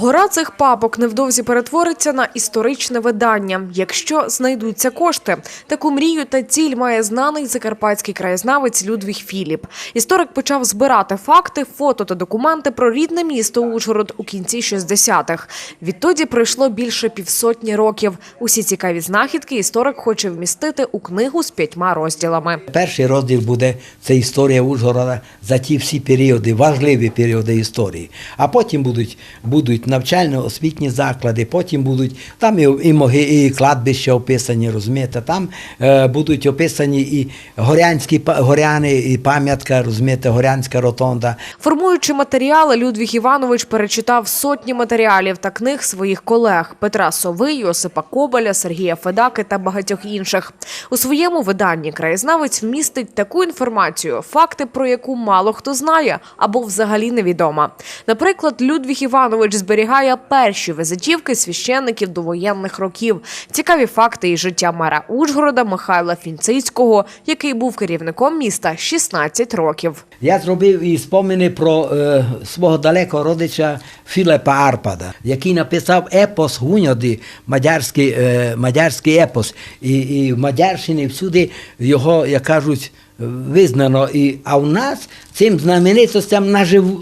Гора цих папок невдовзі перетвориться на історичне видання, якщо знайдуться кошти. Таку мрію та ціль має знаний закарпатський краєзнавець Людвіг Філіп. Історик почав збирати факти, фото та документи про рідне місто Ужгород у кінці 60-х. Відтоді пройшло більше півсотні років. Усі цікаві знахідки історик хоче вмістити у книгу з п'ятьма розділами. Перший розділ буде це історія Ужгорода за ті всі періоди, важливі періоди історії. А потім будуть, будуть навчально-освітні заклади, потім будуть там і, моги, і кладбища описані, розумієте, там е, будуть описані і горянські горяни, і пам'ятка, розумієте, горянська ротонда. Формуючи матеріали, Людвіг Іванович перечитав сотні матеріалів та книг своїх колег Петра Сови, Йосипа Кобаля, Сергія Федаки та багатьох інших. У своєму виданні краєзнавець вмістить таку інформацію, факти про яку мало хто знає або взагалі невідома. Наприклад, Людвіг Іванович зберігає перші визитівки священників довоєнних років, цікаві факти із життя мера Ужгорода Михайла Фінцицького, який був керівником міста 16 років. Я зробив і спомини про е, свого далекого родича Філепа Арпада, який написав епос Гуньоди, мадярський, е, мадярський епос. І, і в Мадярщині всюди його, як кажуть, визнано. І, а в нас цим знаменитостям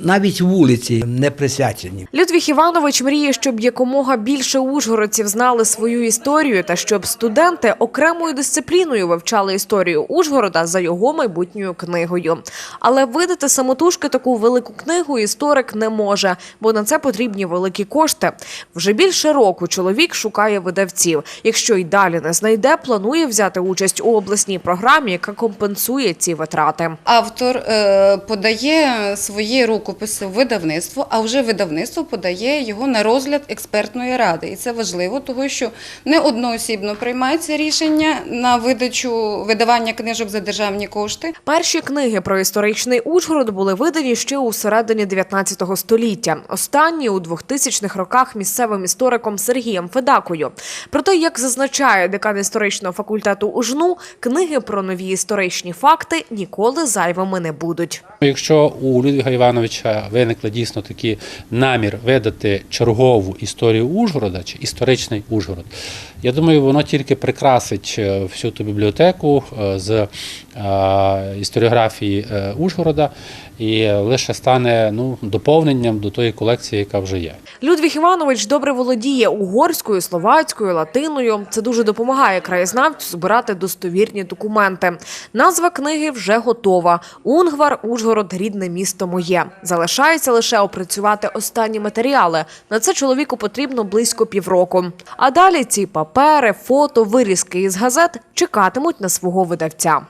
навіть вулиці не присвячені. Людвіг Іванович мріє, щоб якомога більше ужгородців знали свою історію та щоб студенти окремою дисципліною вивчали історію Ужгорода за його майбутньою книгою. Але видати самотужки таку велику книгу історик не може, бо на це потрібні великі кошти. Вже більше року чоловік шукає видавців. Якщо й далі не знайде, планує взяти участь у обласній програмі, яка компенсує ці витрати. Автор е, подає свої рукописи в видавництво, а вже видавництво подає його на розгляд експертної ради. І це важливо, тому що не одноосібно приймається рішення на видачу видавання книжок за державні кошти. Перші книги про історичний Ужгород були видані ще у середині 19 століття. Останні у 2000-х роках місцевим істориком Сергієм Федакою. Проте, як зазначає декан історичного факультету УЖНУ, книги про нові історичні факти ніколи зайвими не будуть. Якщо у Людвіга Івановича виникли дійсно такий намір видати чергову історію Ужгорода чи історичний Ужгород, я думаю, воно тільки прикрасить е, всю ту бібліотеку е, з е, історіографії Ужгорода і лише стане ну, доповненням до тої колекції, яка вже є. Людвіг Іванович добре володіє угорською, словацькою, латиною. Це дуже допомагає краєзнавцю збирати достовірні документи. Назва книги вже готова. Унгвар, Ужгород, рідне місто моє. Залишається лише опрацювати останні матеріали. На це чоловіку потрібно близько півроку. А далі ці папери, фото, вирізки із газет чекатимуть на свого видавця.